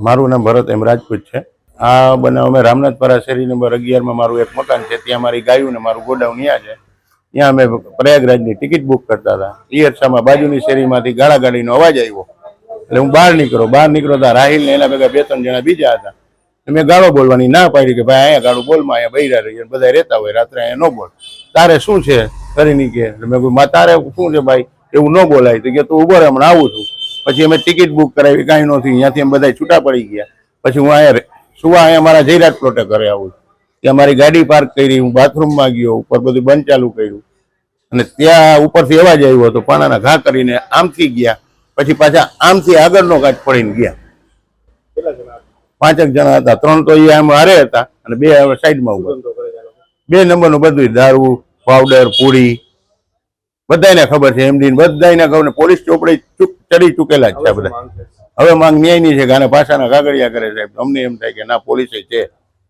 મારું નામ ભરત એમ રાજપૂત છે. આ બનાવ અમે રામનાથપરા શેરી નંબર અગિયારમાં મારું એક મકાન છે. ત્યાં મારી ગાયું ને મારું ગોડાઉન ત્યાં છે. ત્યાં અમે પ્રયાગરાજની ટિકિટ બુક કરતા હતા. એ બાજુની શેરીમાંથી ગાળા ગાડીનો અવાજ આવ્યો. એટલે હું બહાર નીકળો બહાર નીકળો હતા રાહિલ ને એના ભેગા બે ત્રણ જણા બીજા હતા. મેં ગાળો બોલવાની ના પાડી કે ભાઈ અહીંયા ગાળું બોલમાં અહીંયા બૈરા રહીએ બધા રહેતા હોય, રાત્રે અહીંયા ન બોલ. તારે શું છે? કરીને કે. મેં કહ્યું "મા તારે શું છે ભાઈ? એવું ન બોલાય. તો કે તું ઊભો રહે હમણાં આવું છું. પછી અમે ટિકિટ બુક કરાવી કાંઈ નહોતી ત્યાંથી અમે બધા છૂટા પડી ગયા. પછી હું અહીંયા સુવા અહીંયા મારા જયરાજ પ્લોટે ઘરે આવું ત્યાં મારી ગાડી પાર્ક કરી હું બાથરૂમમાં ગયો ઉપર બધું બંધ ચાલુ કર્યું. અને ત્યાં ઉપરથી અવાજ આવ્યો હતો પાણાના ઘા કરીને આમથી ગયા. પછી પાછા આમથી આગળનો કાચ પડીને ગયા. પાંચેક જણા હતા. ત્રણ તો એ આમ હારે હતા અને બે હવે સાઈડમાં ઊભા. બે નંબરનું બધું દારૂ પાવડર પૂરી બધાને ખબર છે એમડી બધાને ખબર ને પોલીસ ચોપડે ચૂક ચડી ચૂકેલા જ છે બધા. હવે માંગ ન્યાયની છે ગાને પાછાના કાગળિયા કરે સાહેબ. અમને એમ થાય કે ના પોલીસે છે.